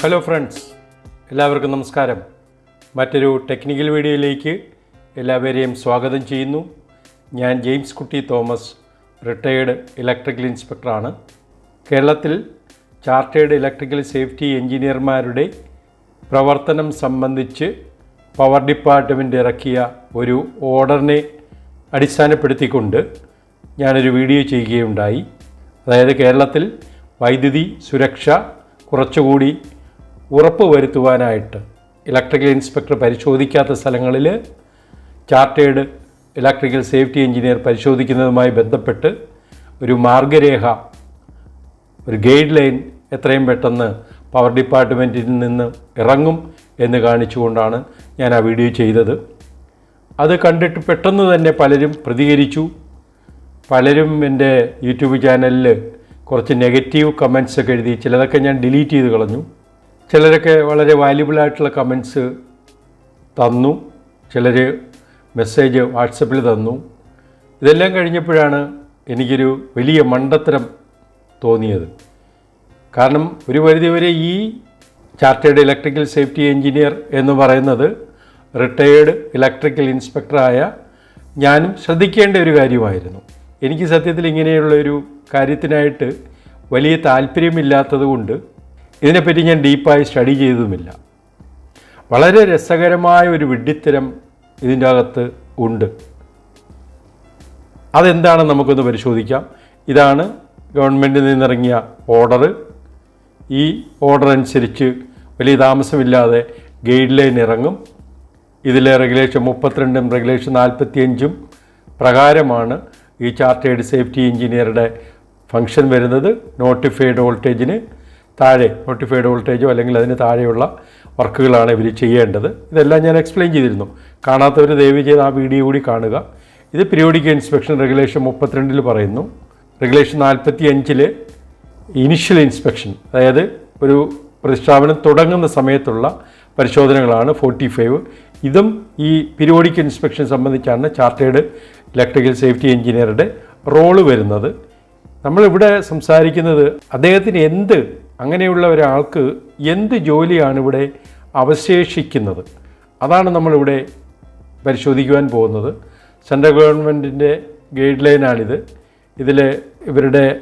Hello friends എല്ലാവർക്കും നമസ്കാരം. മറ്റൊരു ടെക്നിക്കൽ വീഡിയോയിലേക്ക് എല്ലാവരെയും സ്വാഗതം ചെയ്യുന്നു. ഞാൻ ജെയിംസ് കുട്ടി തോമസ് റിട്ടയേർഡ് ഇലക്ട്രിക്കൽ ഇൻസ്പെക്ടറാണ് കേരളത്തിൽ ചാർട്ടേഡ് ഇലക്ട്രിക്കൽ സേഫ്റ്റി എഞ്ചിനീയർമാരുടെ പ്രവർത്തനം സംബന്ധിച്ച് പവർ ഡിപ്പാർട്ട്മെന്റ് ഇറക്കിയ ഒരു ഓർഡറിനെ അടിസ്ഥാനപ്പെടുത്തിക്കൊണ്ട് ഞാനൊരു വീഡിയോ ചെയ്യുകയുണ്ടായി. അതായത് കേരളത്തിൽ വൈദ്യുതി സുരക്ഷ കുറച്ചുകൂടി ഉറപ്പ് വരുത്തുവാനായിട്ട് ഇലക്ട്രിക്കൽ ഇൻസ്പെക്ടർ പരിശോധിക്കാത്ത സ്ഥലങ്ങളിൽ ചാർട്ടേഡ് ഇലക്ട്രിക്കൽ സേഫ്റ്റി എഞ്ചിനീയർ പരിശോധിക്കുന്നതുമായി ബന്ധപ്പെട്ട് ഒരു മാർഗരേഖ ഒരു ഗൈഡ് ലൈൻ എത്രയും പെട്ടെന്ന് പവർ ഡിപ്പാർട്ട്മെന്റിൽ നിന്ന് ഇറങ്ങും എന്ന് കാണിച്ചുകൊണ്ടാണ് ഞാൻ ആ വീഡിയോ ചെയ്തത്. അത് കണ്ടിട്ട് പെട്ടെന്ന് തന്നെ പലരും പ്രതികരിച്ചു. പലരും എന്റെ യൂട്യൂബ് ചാനലിൽ കുറച്ച് നെഗറ്റീവ് കമൻസ് ഒക്കെ എഴുതി ചിലതൊക്കെ ഞാൻ ഡിലീറ്റ് ചെയ്ത് കളഞ്ഞു. ചിലരൊക്കെ വളരെ വാല്യുബിൾ ആയിട്ടുള്ള കമൻസ് തന്നു. ചിലർ മെസ്സേജ് വാട്സപ്പിൽ തന്നു. ഇതെല്ലാം കഴിഞ്ഞപ്പോഴാണ് എനിക്കൊരു വലിയ മണ്ടത്തരം തോന്നിയത്. കാരണം ഒരു പരിധിവരെ ഈ ചാർട്ടേഡ് ഇലക്ട്രിക്കൽ സേഫ്റ്റി എഞ്ചിനീയർ എന്ന് പറയുന്നത് റിട്ടയേർഡ് ഇലക്ട്രിക്കൽ ഇൻസ്പെക്ടറായ ഞാനും ശ്രദ്ധിക്കേണ്ട ഒരു കാര്യമായിരുന്നു. എനിക്ക് സത്യത്തിൽ ഇങ്ങനെയുള്ള ഒരു കാര്യത്തിനായിട്ട് വലിയ താല്പര്യമില്ലാത്തത് കൊണ്ട് ഇതിനെപ്പറ്റി ഞാൻ ഡീപ്പായി സ്റ്റഡി ചെയ്തതുമില്ല. വളരെ രസകരമായ ഒരു വിഡ്ഢിത്തരം ഇതിന്റെ അകത്ത് ഉണ്ട്. അതെന്താണ് നമുക്കൊന്ന് പരിശോധിക്കാം. ഇതാണ് ഗവൺമെന്റിൽ നിന്നിറങ്ങിയ ഓർഡർ. ഈ ഓർഡർ അനുസരിച്ച് വലിയ താമസമില്ലാതെ ഗൈഡ് ലൈൻ ഇറങ്ങും. ഇതിലെ റെഗുലേഷൻ മുപ്പത്തിരണ്ടും റെഗുലേഷൻ നാൽപ്പത്തിയഞ്ചും പ്രകാരമാണ് ഈ ചാർട്ടേഡ് സേഫ്റ്റി എഞ്ചിനീയറുടെ ഫംഗ്ഷൻ വരുന്നത്. നോട്ടിഫൈഡ് വോൾട്ടേജിന് താഴെ നോട്ടിഫൈഡ് വോൾട്ടേജോ അല്ലെങ്കിൽ അതിന് താഴെയുള്ള വർക്കുകളാണ് ഇവർ ചെയ്യേണ്ടത്. ഇതെല്ലാം ഞാൻ എക്സ്പ്ലെയിൻ ചെയ്തിരുന്നു. കാണാത്തവർ ദയവ് ചെയ്ത് ആ വീഡിയോ കൂടി കാണുക. ഇത് പീരിയോഡിക് ഇൻസ്പെക്ഷൻ റെഗുലേഷൻ മുപ്പത്തിരണ്ടിൽ പറയുന്നു. റെഗുലേഷൻ നാൽപ്പത്തി അഞ്ചിൽ ഇനിഷ്യൽ ഇൻസ്പെക്ഷൻ അതായത് ഒരു പ്രതിഷ്ഠാപനം തുടങ്ങുന്ന സമയത്തുള്ള പരിശോധനകളാണ് ഫോർട്ടി ഫൈവ് ഇതും ഈ പീരിയോഡിക് ഇൻസ്പെക്ഷൻ സംബന്ധിച്ചാണ് ചാർട്ടേഡ് ഇലക്ട്രിക്കൽ സേഫ്റ്റി എഞ്ചിനീയറുടെ റോൾ വരുന്നത്. നമ്മളിവിടെ സംസാരിക്കുന്നത് അദ്ദേഹത്തിന് എന്ത് അങ്ങനെയുള്ള ഒരാൾക്ക് എന്ത് ജോലിയാണ് ഇവിടെ അവശേഷിക്കുന്നത്? അതാണ് നമ്മളിവിടെ പരിശോധിക്കുവാൻ പോകുന്നത്. സെൻട്രൽ ഗവൺമെന്റിന്റെ ഗൈഡ് ലൈനാണിത് ഇതിൽ ഇവരുടെ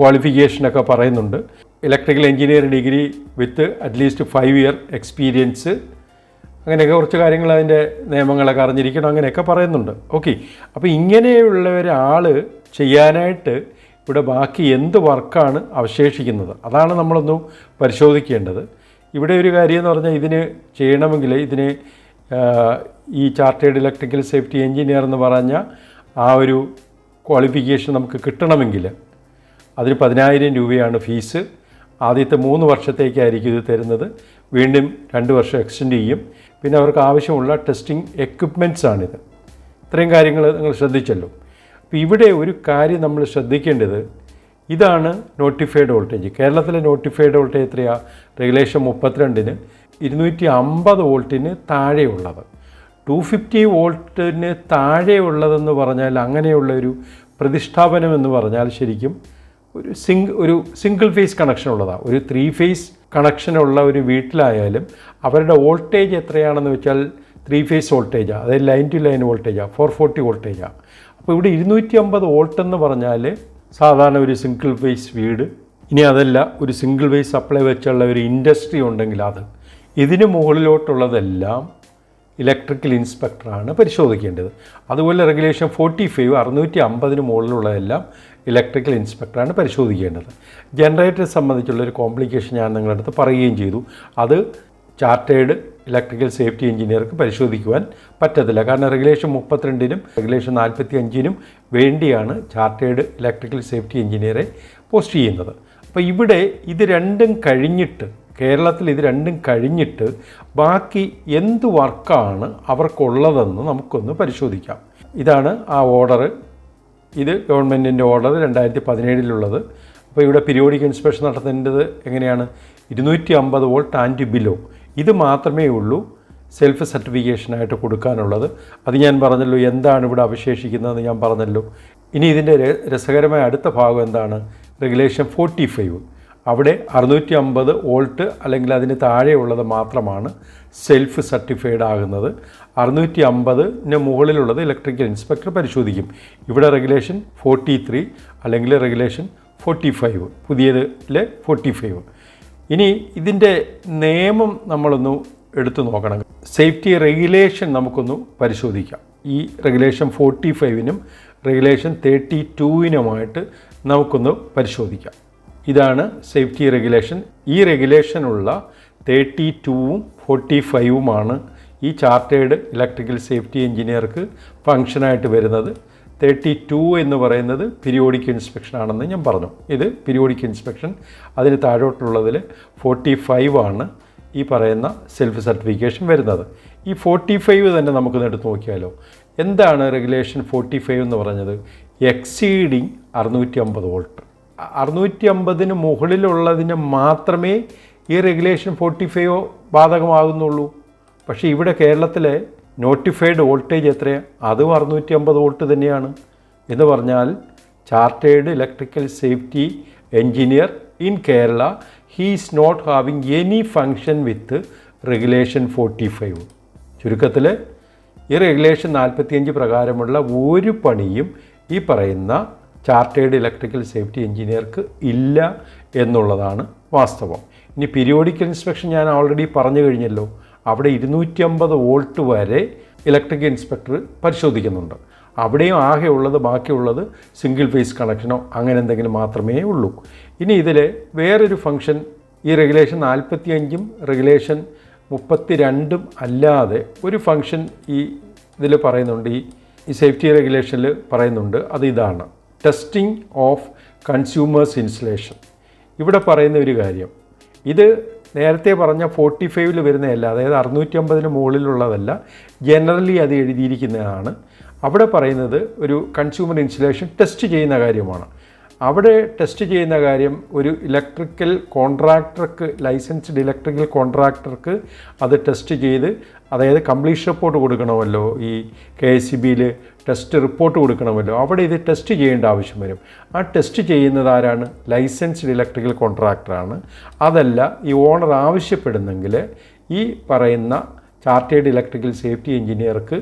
ക്വാളിഫിക്കേഷനൊക്കെ പറയുന്നുണ്ട്. Electrical engineering degree with at least five year experience അങ്ങനെയൊക്കെ കുറച്ച് കാര്യങ്ങൾ അതിന്റെ നിയമങ്ങളൊക്കെ അറിഞ്ഞിരിക്കണം അങ്ങനെയൊക്കെ പറയുന്നുണ്ട്. ഓക്കെ അപ്പോൾ ഇങ്ങനെയുള്ള ഒരാൾ ചെയ്യാനായിട്ട് ഇവിടെ ബാക്കി എന്ത് വർക്കാണ് അവശേഷിക്കുന്നത്? അതാണ് നമ്മളൊന്ന് പരിശോധിക്കേണ്ടത്. ഇവിടെ ഒരു കാര്യം എന്ന് പറഞ്ഞാൽ ഇതിന് ചെയ്യണമെങ്കിൽ ഇതിന് ഈ ചാർട്ടേഡ് ഇലക്ട്രിക്കൽ സേഫ്റ്റി എഞ്ചിനീയർ എന്ന് പറഞ്ഞ ആ ഒരു ക്വാളിഫിക്കേഷൻ നമുക്ക് കിട്ടണമെങ്കിൽ അതിന് പതിനായിരം രൂപയാണ് ഫീസ് ആദ്യത്തെ മൂന്ന് വർഷത്തേക്കായിരിക്കും ഇത് തരുന്നത്. വീണ്ടും രണ്ട് വർഷം എക്സ്റ്റെൻഡ് ചെയ്യും. പിന്നെ അവർക്ക് ആവശ്യമുള്ള ടെസ്റ്റിംഗ് എക്യുപ്മെന്റ്സാണിത് ഇത്രയും കാര്യങ്ങൾ നിങ്ങൾ ശ്രദ്ധിച്ചല്ലോ. അപ്പോൾ ഇവിടെ ഒരു കാര്യം നമ്മൾ ശ്രദ്ധിക്കേണ്ടത് ഇതാണ് നോട്ടിഫൈഡ് വോൾട്ടേജ് കേരളത്തിലെ നോട്ടിഫൈഡ് വോൾട്ടേജ് എത്രയാണ് റെഗുലേഷൻ മുപ്പത്തിരണ്ടിന് ഇരുന്നൂറ്റി അമ്പത് വോൾട്ടിന് താഴെയുള്ളത്. ടു ഫിഫ്റ്റി വോൾട്ടിന് താഴെയുള്ളതെന്ന് പറഞ്ഞാൽ അങ്ങനെയുള്ള ഒരു പ്രതിഷ്ഠാപനം എന്ന് പറഞ്ഞാൽ ശരിക്കും ഒരു സിംഗ് ഒരു സിംഗിൾ ഫേസ് കണക്ഷൻ ഉള്ളതാണ് ഒരു ത്രീ ഫേസ് കണക്ഷനുള്ള ഒരു വീട്ടിലായാലും അവരുടെ വോൾട്ടേജ് എത്രയാണെന്ന് വെച്ചാൽ ത്രീ ഫേസ് വോൾട്ടേജാണ് അതായത് ലൈൻ ടു ലൈൻ വോൾട്ടേജാണ് ഫോർ ഫോർട്ടി വോൾട്ടേജാണ് അപ്പോൾ ഇവിടെ ഇരുന്നൂറ്റി അമ്പത് വോൾട്ട് എന്ന് പറഞ്ഞാൽ സാധാരണ ഒരു സിംഗിൾ ഫേസ് വീട്. ഇനി അതല്ല ഒരു സിംഗിൾ ഫേസ് സപ്ലൈ വെച്ചുള്ള ഒരു ഇൻഡസ്ട്രി ഉണ്ടെങ്കിൽ അത്. ഇതിന് മുകളിലോട്ടുള്ളതെല്ലാം ഇലക്ട്രിക്കൽ ഇൻസ്പെക്ടറാണ് പരിശോധിക്കേണ്ടത്. അതുപോലെ റെഗുലേഷൻ ഫോർട്ടി ഫൈവ് അറുന്നൂറ്റി അമ്പതിന് മുകളിലുള്ളതെല്ലാം ഇലക്ട്രിക്കൽ ഇൻസ്പെക്ടറാണ് പരിശോധിക്കേണ്ടത് ജനറേറ്ററെ സംബന്ധിച്ചുള്ളൊരു കോംപ്ലിക്കേഷൻ ഞാൻ നിങ്ങളുടെ അടുത്ത് പറയുകയും ചെയ്തു. അത് ചാർട്ടേഡ് ഇലക്ട്രിക്കൽ സേഫ്റ്റി എഞ്ചിനീയർക്ക് പരിശോധിക്കുവാൻ പറ്റത്തില്ല. കാരണം റെഗുലേഷൻ മുപ്പത്തിരണ്ടിനും റെഗുലേഷൻ നാൽപ്പത്തി അഞ്ചിനും വേണ്ടിയാണ് ചാർട്ടേഡ് ഇലക്ട്രിക്കൽ സേഫ്റ്റി എഞ്ചിനീയറെ പോസ്റ്റ് ചെയ്യുന്നത്. അപ്പോൾ ഇവിടെ ഇത് രണ്ടും കഴിഞ്ഞിട്ട് കേരളത്തിൽ ഇത് രണ്ടും കഴിഞ്ഞിട്ട് ബാക്കി എന്ത് വർക്കാണ് അവർക്കുള്ളതെന്ന് നമുക്കൊന്ന് പരിശോധിക്കാം. ഇതാണ് ആ ഓർഡർ ഇത് ഗവൺമെന്റിന്റെ ഓർഡർ രണ്ടായിരത്തി പതിനേഴിലുള്ളത് അപ്പോൾ ഇവിടെ പിരിയോഡിക് ഇൻസ്പെക്ഷൻ നടത്തേണ്ടത് എങ്ങനെയാണ്? ഇരുന്നൂറ്റി അമ്പത് വോൾട്ട് ആൻഡ് ബിലോ ഇത് മാത്രമേ ഉള്ളൂ സെൽഫ് സർട്ടിഫിക്കേഷനായിട്ട് കൊടുക്കാനുള്ളത്. അത് ഞാൻ പറഞ്ഞല്ലോ എന്താണ് ഇവിടെ അവശേഷിക്കുന്നതെന്ന് ഞാൻ പറഞ്ഞല്ലോ. ഇനി ഇതിന്റെ രസകരമായ അടുത്ത ഭാഗം എന്താണ്? റെഗുലേഷൻ ഫോർട്ടി ഫൈവ് അവിടെ അറുന്നൂറ്റി അമ്പത് വോൾട്ട് അല്ലെങ്കിൽ അതിന് താഴെയുള്ളത് മാത്രമാണ് സെൽഫ് സർട്ടിഫൈഡ് ആകുന്നത്. അറുന്നൂറ്റി അമ്പതിന് മുകളിലുള്ളത് ഇലക്ട്രിക്കൽ ഇൻസ്പെക്ടർ പരിശോധിക്കും. ഇവിടെ റെഗുലേഷൻ ഫോർട്ടി ത്രീ അല്ലെങ്കിൽ റെഗുലേഷൻ ഫോർട്ടി ഫൈവ് പുതിയതിലെ ഫോർട്ടി ഫൈവ് ഇനി ഇതിന്റെ നിയമം നമ്മളൊന്ന് എടുത്തു നോക്കണം. സേഫ്റ്റി റെഗുലേഷൻ നമുക്കൊന്ന് പരിശോധിക്കാം. ഈ റെഗുലേഷൻ ഫോർട്ടി ഫൈവിനും റെഗുലേഷൻ തേർട്ടി ടൂവിനുമായിട്ട് നമുക്കൊന്ന് പരിശോധിക്കാം. ഇതാണ് സേഫ്റ്റി റെഗുലേഷൻ. ഈ റെഗുലേഷനുള്ള തേർട്ടി ടൂവും ഫോർട്ടി ഫൈവുമാണ് ഈ ചാർട്ടേഡ് ഇലക്ട്രിക്കൽ സേഫ്റ്റി എഞ്ചിനീയർക്ക് ഫങ്ഷനായിട്ട് വരുന്നത്. തേർട്ടി ടു എന്ന് പറയുന്നത് പിരിയോഡിക് ഇൻസ്പെക്ഷൻ ആണെന്ന് ഞാൻ പറഞ്ഞു. ഇത് പിരിയോഡിക് ഇൻസ്പെക്ഷൻ അതിന് താഴോട്ടുള്ളതിൽ ഫോർട്ടി ഫൈവ് ആണ് ഈ പറയുന്ന സെൽഫ് സർട്ടിഫിക്കേഷൻ വരുന്നത്. ഈ ഫോർട്ടി ഫൈവ് തന്നെ നമുക്ക് എടുത്ത് നോക്കിയാലോ? എന്താണ് റെഗുലേഷൻ ഫോർട്ടി ഫൈവ് എന്ന് പറഞ്ഞത്? എക്സീഡിങ് അറുന്നൂറ്റി അമ്പത് വോൾട്ട് അറുന്നൂറ്റി അമ്പതിന് മുകളിലുള്ളതിന് മാത്രമേ ഈ റെഗുലേഷൻ ഫോർട്ടി ഫൈവ് ബാധകമാകുന്നുള്ളൂ. പക്ഷേ ഇവിടെ കേരളത്തിലെ നോട്ടിഫൈഡ് വോൾട്ടേജ് എത്രയാണ് അതും അറുന്നൂറ്റി അമ്പത് വോൾട്ട് തന്നെയാണ്. എന്ന് പറഞ്ഞാൽ chartered electrical safety engineer in Kerala he is not having any function with regulation forty five ചുരുക്കത്തിൽ ഈ റെഗുലേഷൻ നാൽപ്പത്തിയഞ്ച് പ്രകാരമുള്ള ഒരു പണിയും ഈ പറയുന്ന ചാർട്ടേഡ് ഇലക്ട്രിക്കൽ സേഫ്റ്റി എഞ്ചിനീയർക്ക് ഇല്ല എന്നുള്ളതാണ് വാസ്തവം. ഇനി പീരിയോഡിക്കൽ ഇൻസ്പെക്ഷൻ ഞാൻ ഓൾറെഡി പറഞ്ഞു കഴിഞ്ഞല്ലോ. അവിടെ ഇരുന്നൂറ്റി അമ്പത് വോൾട്ട് വരെ ഇലക്ട്രിക് ഇൻസ്പെക്ടർ പരിശോധിക്കുന്നുണ്ട്. അവിടെയും ആകെ ബാക്കിയുള്ളത് സിംഗിൾ ഫേസ് കണക്ഷനോ അങ്ങനെ എന്തെങ്കിലും മാത്രമേ ഉള്ളൂ. ഇനി ഇതിൽ വേറൊരു ഫംഗ്ഷൻ ഈ റെഗുലേഷൻ നാൽപ്പത്തിയഞ്ചും റെഗുലേഷൻ മുപ്പത്തി രണ്ടും അല്ലാതെ ഒരു ഫംഗ്ഷൻ ഈ ഇതിൽ പറയുന്നുണ്ട് ഈ സേഫ്റ്റി റെഗുലേഷനിൽ പറയുന്നുണ്ട് അത് ഇതാണ്. ടെസ്റ്റിംഗ് ഓഫ് കൺസ്യൂമേഴ്സ് ഇൻസുലേഷൻ ഇവിടെ പറയുന്ന ഒരു കാര്യം ഇത് നേരത്തെ പറഞ്ഞ ഫോർട്ടി ഫൈവിൽ വരുന്നതല്ല അതായത് അറുന്നൂറ്റി അമ്പതിന് മുകളിലുള്ളതല്ല ജനറലി അത് എഴുതിയിരിക്കുന്നതാണ്. അവിടെ പറയുന്നത് ഒരു കൺസ്യൂമർ ഇൻസുലേഷൻ ടെസ്റ്റ് ചെയ്യുന്ന കാര്യമാണ്. അവിടെ ടെസ്റ്റ് ചെയ്യുന്ന കാര്യം ഒരു ഇലക്ട്രിക്കൽ കോൺട്രാക്ടർക്ക് ലൈസൻസ്ഡ് ഇലക്ട്രിക്കൽ കോൺട്രാക്ടർക്ക് അത് ടെസ്റ്റ് ചെയ്ത് അതായത് കംപ്ലീഷൻ റിപ്പോർട്ട് കൊടുക്കണമല്ലോ ഈ കെ എസ് സി ബിയിൽ ടെസ്റ്റ് റിപ്പോർട്ട് കൊടുക്കണമല്ലോ അവിടെ ഇത് ടെസ്റ്റ് ചെയ്യേണ്ട ആവശ്യം വരും. ആ ടെസ്റ്റ് ചെയ്യുന്നത് ആരാണ്? ലൈസൻസ്ഡ് ഇലക്ട്രിക്കൽ കോൺട്രാക്ടറാണ് അതല്ല ഈ ഓണർ ആവശ്യപ്പെടുന്നെങ്കിൽ ഈ പറയുന്ന ചാർട്ടേഡ് ഇലക്ട്രിക്കൽ സേഫ്റ്റി എഞ്ചിനീയർക്ക്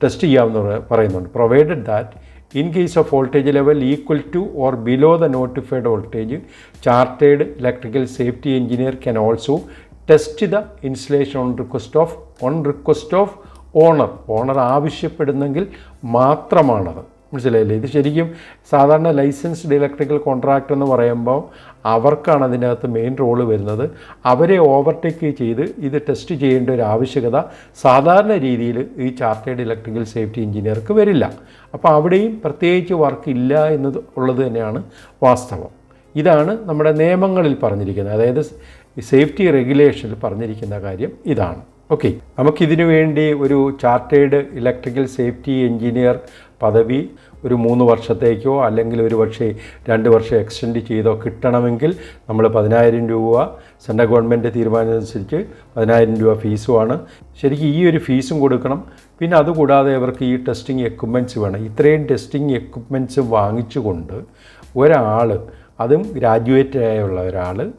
ടെസ്റ്റ് ചെയ്യാമെന്ന് പറയുന്നുണ്ട്. Provided that in case of voltage level equal to or below the notified voltage chartered electrical safety engineer can also test the installation on request of on request of owner owner ആവശ്യപ്പെടുന്നെങ്കിൽ മാത്രമാണത്. മനസ്സിലായില്ലേ? ഇത് ശരിക്കും സാധാരണ licensed electrical contract എന്ന് പറയുമ്പോൾ അവർക്കാണ് അതിനകത്ത് main role വരുന്നത്. അവരെ ഓവർടേക്ക് ചെയ്ത് ഇത് ടെസ്റ്റ് ചെയ്യേണ്ട ഒരു ആവശ്യകത സാധാരണ രീതിയിൽ ഈ ചാർട്ടേഡ് ഇലക്ട്രിക്കൽ സേഫ്റ്റി എഞ്ചിനീയർക്ക് വരില്ല. അപ്പോൾ അവിടെയും പ്രത്യേകിച്ച് വർക്ക് ഇല്ല എന്നത് ഉള്ളത് തന്നെയാണ് വാസ്തവം. ഇതാണ് നമ്മുടെ നിയമങ്ങളിൽ പറഞ്ഞിരിക്കുന്നത്. അതായത് സേഫ്റ്റി റെഗുലേഷനിൽ പറഞ്ഞിരിക്കുന്ന കാര്യം ഇതാണ്. ഓക്കെ നമുക്കിതിനു വേണ്ടി ഒരു ചാർട്ടേഡ് ഇലക്ട്രിക്കൽ സേഫ്റ്റി എഞ്ചിനീയർ പദവി ഒരു മൂന്ന് വർഷത്തേക്കോ അല്ലെങ്കിൽ ഒരു പക്ഷേ രണ്ട് വർഷം എക്സ്റ്റെൻഡ് ചെയ്തോ കിട്ടണമെങ്കിൽ നമ്മൾ പതിനായിരം രൂപ സെൻട്രൽ ഗവൺമെന്റ് തീരുമാനമനുസരിച്ച് പതിനായിരം രൂപ ഫീസുമാണ് ശരിക്കും ഈ ഒരു ഫീസും കൊടുക്കണം. പിന്നെ അതുകൂടാതെ അവർക്ക് ഈ ടെസ്റ്റിംഗ് എക്യുപ്മെന്റ്സ് വേണം. ഇത്രയും ടെസ്റ്റിംഗ് എക്യുപ്മെന്റ്സ് വാങ്ങിച്ചുകൊണ്ട് ഒരാൾ അതും ഗ്രാജുവേറ്റ് ആയുള്ള ഒരാൾ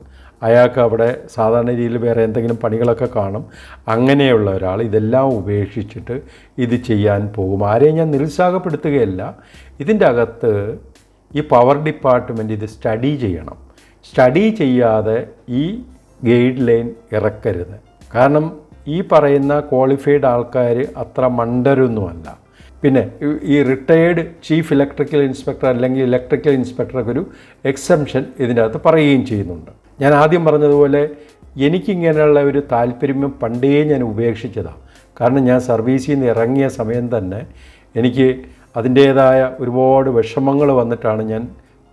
അയാൾക്ക് അവിടെ സാധാരണ രീതിയിൽ വേറെ എന്തെങ്കിലും പണികളൊക്കെ കാണും. അങ്ങനെയുള്ള ഒരാൾ ഇതെല്ലാം ഉപേക്ഷിച്ചിട്ട് ഇത് ചെയ്യാൻ പോകും. ആരെയും ഞാൻ നിരുത്സാഹപ്പെടുത്തുകയല്ല. ഇതിന്റെ അകത്ത് ഈ പവർ ഡിപ്പാർട്ട്മെന്റ് ഇത് സ്റ്റഡി ചെയ്യണം. സ്റ്റഡി ചെയ്യാതെ ഈ ഗൈഡ് ലൈൻ ഇറക്കരുത്. കാരണം ഈ പറയുന്ന ക്വാളിഫൈഡ് ആൾക്കാർ അത്ര മണ്ടരൊന്നുമല്ല. പിന്നെ ഈ- റിട്ടയേർഡ് ചീഫ് ഇലക്ട്രിക്കൽ ഇൻസ്പെക്ടർ അല്ലെങ്കിൽ ഇലക്ട്രിക്കൽ ഇൻസ്പെക്ടർക്ക് ഒരു എക്സംഷൻ ഇതിന്റെ അകത്ത് പറയുകയും ചെയ്യുന്നുണ്ട്. ഞാൻ ആദ്യം പറഞ്ഞതുപോലെ എനിക്കിങ്ങനെയുള്ള ഒരു താല്പര്യം പണ്ടേ ഞാൻ ഉപേക്ഷിച്ചതാണ്. കാരണം ഞാൻ സർവീസിൽ നിന്ന് ഇറങ്ങിയ സമയം തന്നെ എനിക്ക് അതിന്റേതായ ഒരുപാട് വിഷമങ്ങൾ വന്നിട്ടാണ് ഞാൻ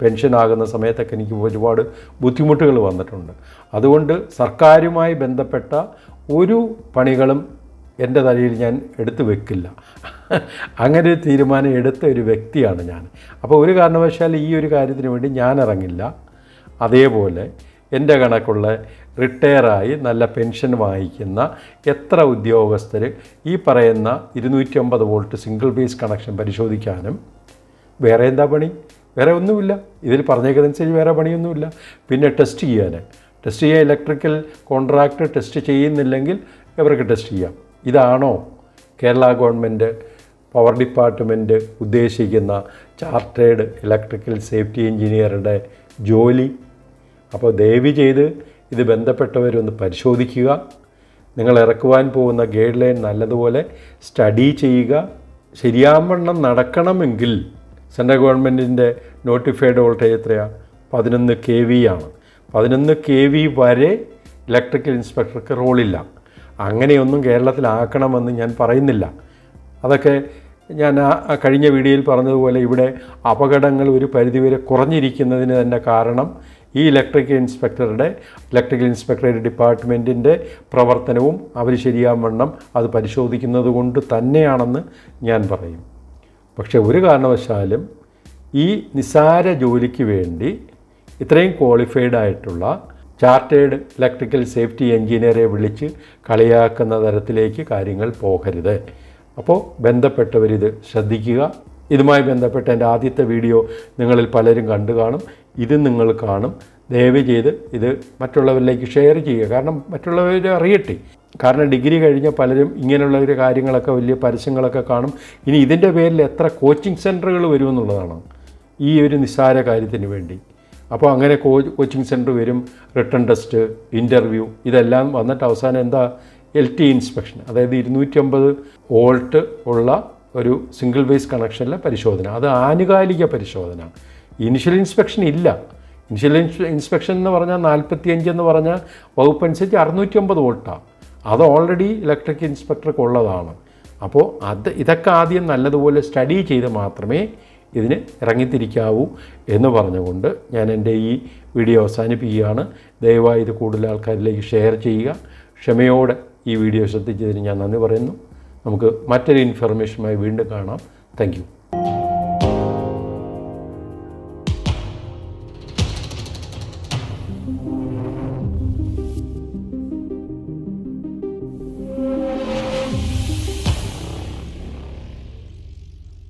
പെൻഷനാകുന്ന സമയത്തൊക്കെ എനിക്ക് ഒരുപാട് ബുദ്ധിമുട്ടുകൾ വന്നിട്ടുണ്ട്. അതുകൊണ്ട് സർക്കാരുമായി ബന്ധപ്പെട്ട ഒരു പണികളും എന്റെ തലയിൽ ഞാൻ എടുത്തു വെക്കില്ല. അങ്ങനെ ഒരു തീരുമാനം എടുത്ത ഒരു വ്യക്തിയാണ് ഞാൻ. അപ്പോൾ ഒരു കാരണവശാൽ ഈ ഒരു കാര്യത്തിന് വേണ്ടി ഞാൻ ഇറങ്ങില്ല. അതേപോലെ എന്റെ കണക്കുള്ള റിട്ടയറായി നല്ല പെൻഷൻ വാങ്ങിക്കുന്ന എത്ര ഉദ്യോഗസ്ഥർ ഈ പറയുന്ന ഇരുന്നൂറ്റി അമ്പത് വോൾട്ട് സിംഗിൾ ബേസ് കണക്ഷൻ പരിശോധിക്കാനും വേറെ എന്താ പണി? വേറെ ഒന്നുമില്ല. ഇതിൽ പറഞ്ഞേക്കുന്നതനുസരിച്ച് വേറെ പണിയൊന്നുമില്ല. പിന്നെ ടെസ്റ്റ് ചെയ്യാൻ. ടെസ്റ്റ് ചെയ്യാൻ ഇലക്ട്രിക്കൽ കോൺട്രാക്ട് ടെസ്റ്റ് ചെയ്യുന്നില്ലെങ്കിൽ ഇവർക്ക് ടെസ്റ്റ് ചെയ്യാം. ഇതാണോ കേരള ഗവൺമെന്റ് പവർ ഡിപ്പാർട്ട്മെന്റ് ഉദ്ദേശിക്കുന്ന ചാർട്ടേഡ് ഇലക്ട്രിക്കൽ സേഫ്റ്റി എഞ്ചിനീയറുടെ ജോലി? അപ്പോൾ ദയവ് ചെയ്ത് ഇത് ബന്ധപ്പെട്ടവരൊന്ന് പരിശോധിക്കുക. നിങ്ങൾ ഇറക്കുവാൻ പോകുന്ന ഗൈഡ് ലൈൻ നല്ലതുപോലെ സ്റ്റഡി ചെയ്യുക. ശരിയാവണ്ണം നടക്കണമെങ്കിൽ സെൻട്രൽ ഗവൺമെന്റിന്റെ നോട്ടിഫൈഡ് വോൾട്ടേജ് എത്രയാണ് പതിനൊന്ന് കെ വി ആണ്. പതിനൊന്ന് കെ വി വരെ ഇലക്ട്രിക്കൽ ഇൻസ്പെക്ടർക്ക് റോളില്ല. അങ്ങനെയൊന്നും കേരളത്തിലാക്കണമെന്ന് ഞാൻ പറയുന്നില്ല. അതൊക്കെ ഞാൻ ആ കഴിഞ്ഞ വീഡിയോയിൽ പറഞ്ഞതുപോലെ ഇവിടെ അപകടങ്ങൾ ഒരു പരിധിവരെ കുറഞ്ഞിരിക്കുന്നതിന് തന്നെ കാരണം ഈ ഇലക്ട്രിക്കൽ ഇൻസ്പെക്ടറുടെ ഇലക്ട്രിക്കൽ ഇൻസ്പെക്ടറേറ്റ് ഡിപ്പാർട്ട്മെന്റിന്റെ പ്രവർത്തനവും അവർ ശരിയാവണ്ണം അത് പരിശോധിക്കുന്നത് കൊണ്ട് തന്നെയാണെന്ന് ഞാൻ പറയും. പക്ഷേ ഒരു കാരണവശാലും ഈ നിസാര ജോലിക്ക് വേണ്ടി ഇത്രയും ക്വാളിഫൈഡ് ആയിട്ടുള്ള ചാർട്ടേഡ് ഇലക്ട്രിക്കൽ സേഫ്റ്റി എഞ്ചിനീയറെ വിളിച്ച് കളിയാക്കുന്ന തരത്തിലേക്ക് കാര്യങ്ങൾ പോകരുത്. അപ്പോൾ ബന്ധപ്പെട്ടവരിത് ശ്രദ്ധിക്കുക. ഇതുമായി ബന്ധപ്പെട്ട എന്റെ ആദ്യത്തെ വീഡിയോ നിങ്ങളിൽ പലരും കണ്ടു കാണും. ഇത് നിങ്ങൾ കാണും. ദയവ് ചെയ്ത് ഇത് മറ്റുള്ളവരിലേക്ക് ഷെയർ ചെയ്യുക. കാരണം മറ്റുള്ളവർ അറിയട്ടെ. കാരണം ഡിഗ്രി കഴിഞ്ഞ പലരും ഇങ്ങനെയുള്ള ഒരു കാര്യങ്ങളൊക്കെ വലിയ പരസ്യങ്ങളൊക്കെ കാണും. ഇനി ഇതിന്റെ പേരിൽ എത്ര കോച്ചിങ് സെന്ററുകൾ വരുമെന്നുള്ളതാണ് ഈ ഒരു നിസ്സാര കാര്യത്തിന് വേണ്ടി. അപ്പോൾ അങ്ങനെ കോ കോച്ചിങ് സെന്റർ വരും. റിട്ടേൺ ടെസ്റ്റ് ഇന്റർവ്യൂ ഇതെല്ലാം വന്നിട്ട് അവസാനം എന്താ? എൽ ടി ഇൻസ്പെക്ഷൻ അതായത് ഇരുന്നൂറ്റമ്പത് വോൾട്ട് ഉള്ള ഒരു സിംഗിൾ വേസ് കണക്ഷനിലെ പരിശോധന. അത് ആനുകാലിക പരിശോധന. ഇനിഷ്യൽ ഇൻസ്പെക്ഷൻ ഇല്ല. ഇനിഷ്യൽ ഇൻസ്പെക്ഷൻ എന്ന് പറഞ്ഞാൽ നാൽപ്പത്തിയഞ്ച് എന്ന് പറഞ്ഞാൽ വകുപ്പ് അനുസരിച്ച് അറുന്നൂറ്റി ഒമ്പത് വോൾട്ടാണ് അത് ഓൾറെഡി ഇലക്ട്രിക് ഇൻസ്പെക്ടർക്ക് ഉള്ളതാണ്. അപ്പോൾ അത് ഇതൊക്കെ ആദ്യം നല്ലതുപോലെ സ്റ്റഡി ചെയ്ത് മാത്രമേ ഇതിന് ഇറങ്ങിത്തിരിക്കാവൂ എന്ന് പറഞ്ഞുകൊണ്ട് ഞാൻ എന്റെ ഈ വീഡിയോ അവസാനിപ്പിക്കുകയാണ്. ദയവായി ഇത് കൂടുതൽ ആൾക്കാരിലേക്ക് ഷെയർ ചെയ്യുക. ക്ഷമയോടെ ഈ വീഡിയോ ശ്രദ്ധിച്ചതിന് ഞാൻ നന്ദി പറയുന്നു. നമുക്ക് മറ്റൊരു ഇൻഫർമേഷനുമായി വീണ്ടും കാണാം. താങ്ക്